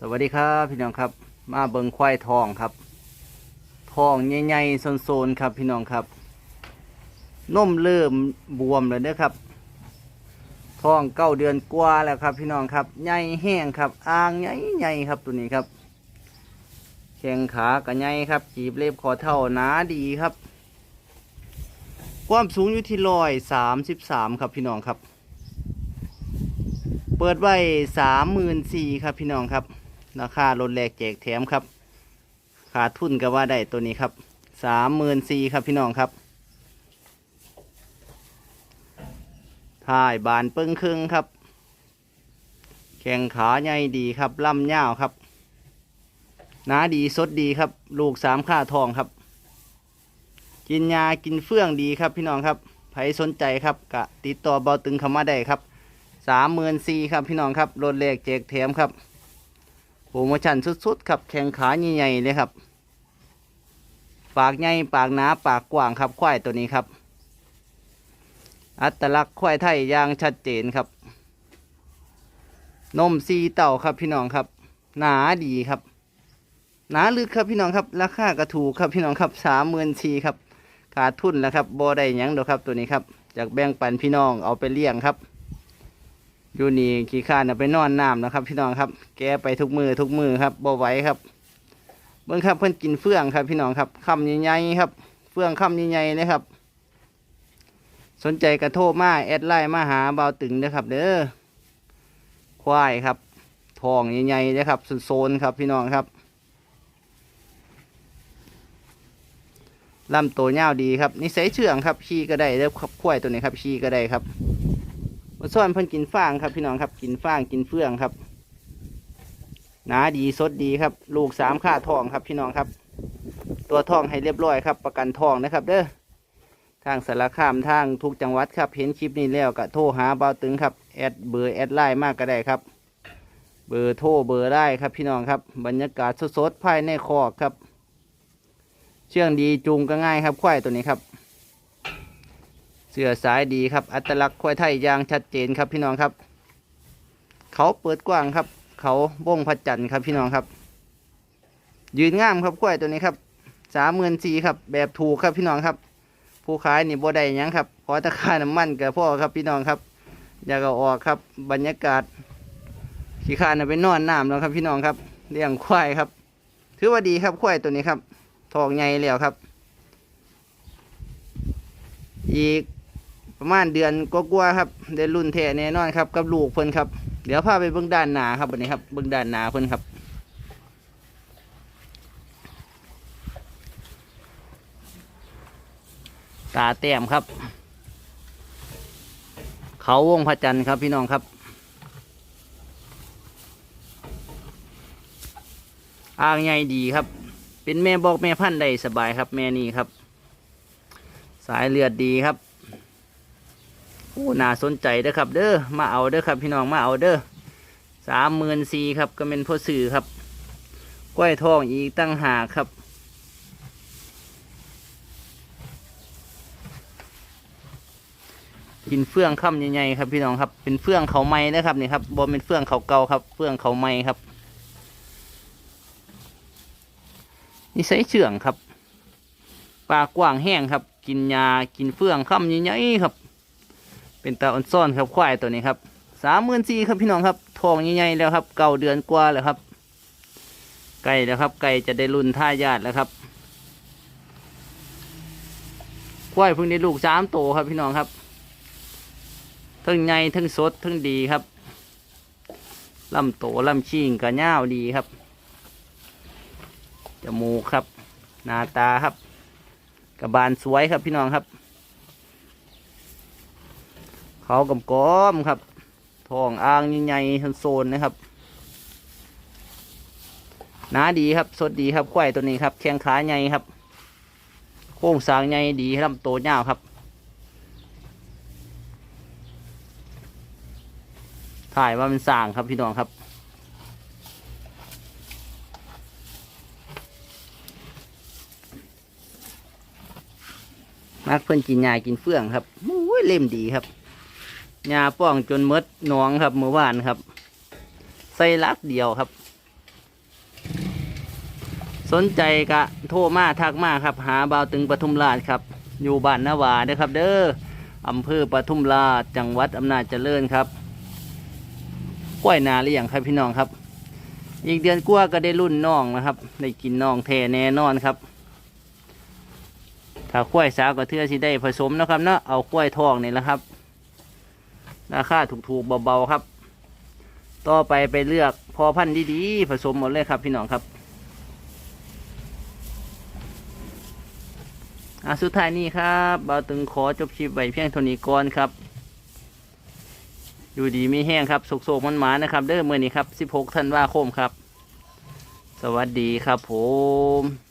สวัสดีครับพี่น้องครับ มาเบิงควายทองครับ ทองใหญ่ๆโซนๆครับพี่น้องครับนมเริ่มบวมแล้วเด้อครับทองเก้าเดือนกว่าแล้วครับ พี่น้องครับใหญ่แห้งครับอ่างใหญ่ๆครับตัวนี้ครับแข้งขากระใหญ่ครับ จีบเล็บคอเท่าหนาดีครับ ความสูงอยู่ที่ร้อยสามสิบสามครับพี่น้องครับ เปิดไว้สามหมื่นสี่ครับพี่น้องครับ ราคาลดแลกแจกแถมครับ ขาดทุนก็ว่าได้ตัวนี้ครับสามหมื่นสี่ครับพี่น้องครับถ่ายบานเปิ้งครึ่งครับ แข้งขาใหญ่ดีครับลำยาวครับหนาดีสดดีครับ ลูกสามค่าทองครับ กินยากินเฟื่องดีครับพี่น้องครับใครสนใจครับกะติดต่อเบาตึงเข้ามาได้ครับสามหมื่นสี่ครับพี่น้องครับลดแลกแจกแถมครับ รโมชั่นสุดๆครับแข่งขาใหญ่ๆเลยครับ ปากใหญ่ปากหนาปากกว้างครับควายตัวนี้ครับ อัตลักษณ์ควายไทยอย่างชัดเจนครับ นมซีเต่าครับพี่น้องครับ หนาดีครับ หนาลึกครับพี่น้องครับ ราคากระถูกครับพี่น้องครับสามหมื่นสี่ครับขาดทุนแล้วครับบ่ได้ยังดอกครับตัวนี้ครับจากแบ่งปันพี่น้องเอาไปเลี้ยงครับ อยู่นี่ขี้ข้านเอาไปนอนน้ำนะครับ พี่น้องครับ แกไปทุกมือทุกมือครับบ่ไหวครับเบิ่งครับเพิ่อนกินเฟื่องครับ พี่น้องครับคำใหญ่ๆครับ เฟื่องคำใหญ่ๆเลยครับ สนใจกระโทรมาแอดไลน์มาหาเบาตึงนะครับ เด้อควายครับทองใหญ่ๆนะครับโซนครับพี่น้องครับลำตัวยาวดีครับนิสัยเชื่องครับขี่ก็ได้แล้วครับควายตัวนี้ครับขี่ก็ได้ครับ มาซ่อนเพิ่นกินฟางครับพี่น้องครับกินฟางกินเฟืองครับหนาดีสดดีครับ ลูกสามค่าทองครับพี่น้องครับ ตัวทองให้เรียบร้อยครับ ประกันทองนะครับ เด้อทางสารคามทางทุกจังหวัดครับเห็นคลิปนี้แล้วก็โทรหาเบาตึงครับแอดเบอร์แอดไลน์มากก็ได้ครับ เบอร์โทรเบอร์ได้ครับพี่น้องครับ บรรยากาศสดๆภายในคอกครับ เชื่องดีจูงก็ง่ายครับควายตัวนี้ครับ เสือสายดีครับ อัตลักษณ์ควายไทยอย่างชัดเจนครับพี่น้องครับ เขาเปิดกว้างครับ เขาวงพระจันทร์ครับพี่น้องครับ ยืนงามครับควายตัวนี้ครับสามหมื่นสี่ครับ แบบถูกครับพี่น้องครับ ผู้ขายนี่บ่ได้ยังครับขอตะค่าน้ำมันกับพ่อครับพี่น้องครับ อยากเอาออกครับบรรยากาศขี้ขานไปนอนน้ำแล้วครับพี่น้องครับเลี้ยงควายครับ ถือว่าดีครับควายตัวนี้ครับทองใหญ่แล้วครับ อีก ประมาณเดือนกว่าๆครับ ได้รุ่นแท้แน่นอนครับกับลูกเพิ่นครับ เดี๋ยวพาไปเบื้องด้านหนาครับวันนี้ครับเบื้องด้านหนาเพิ่นครับ ตาแต้มครับ เขาวงพระจันทร์ครับพี่น้องครับ อ่างใหญ่ดีครับ เป็นแม่บอกแม่พันธุ์ได้สบายครับ แม่นี่ครับ สายเลือดดีครับ อ้น่าสนใจเด้อครับ เด้อมาเอาเด้อครับพี่น้องมาเอาเด้อสามหมื่นสี่ครับก็เป็นพ่อสื่อครับกล้วยทองอีกตั้งหาครับกินเฟื่องค่ำใหญ่ๆครับพี่น้องครับ เป็นเฟื่องเขาไม้นะครับนี่ครับบอเป็นเฟื่องเขาเก่าครับ เฟื่องเขาไม้ครับ นี่ใส่เชื่องครับปากกว้างแห้งครับ กินยากินเฟื่องค่ำใหญ่ๆครับ เป็นตาอ่อนซ่อนครับควายตัวนี้ครับสามหมื่นสี่ครับพี่น้องครับทองใหญ่ๆแล้วครับ เก้าเดือนกว่าแล้วครับไก่แล้วครับ ไก่จะได้รุ่นท่ายาดแล้วครับควายเพิ่งได้ลูกสามโตครับพี่น้องครับทั้งใหญ่ทั้งสดทั้งดีครับลำโตลำชิงกระย่าดีครับจมูกครับหน้าตาครับกระบาลสวยครับพี่น้องครับ เขากำกอมครับทองอ่างใหญ่ๆโซนนะครับหนาดีครับ สดดีครับควายตัวนี้ครับแข้งขาใหญ่ครับ โค้งสางใหญ่ดีลำโตยาวครับถ่ายว่ามันสางครับพี่น้องครับมักเพื่อนกินยากินเฟื่องครับโอ้ยเล่มดีครับ ยาป้องจนหมดหนองครับเมื่อวานครับ ใส่ลักเดียวครับ สนใจกะโทรมาทักมาครับ หาบาวตึงปทุมราชครับ อยู่บ้านนาวาเด้อครับ เด้ออำเภอปทุมราชจังหวัดอำนาจเจริญครับกล้วยนาเลี้ยงครับพี่น้องครับ อีกเดือนกว่าก็ได้รุ่นน้องนะครับ ได้กินน้องแท้แน่นอนครับถ้าข้วยสาวก็เทื่อสิได้ผสมนะครับเนาะเอาข้วยทองนี่แหละครับ ราคาถูกๆเบาๆครับ ต่อไปไปเลือกพอพันธุ์ดีๆผสมหมดเลยครับพี่น้องครับอะสุดท้ายนี้ครับเบาตึงขอจบคลิปไว้เพียงเท่านี้ก่อนครับ อยู่ดีมีแห้งครับสุกๆมันหมานะครับ เด้อเมื่อนี้ครับ 16ธันวาคมครับ สวัสดีครับผม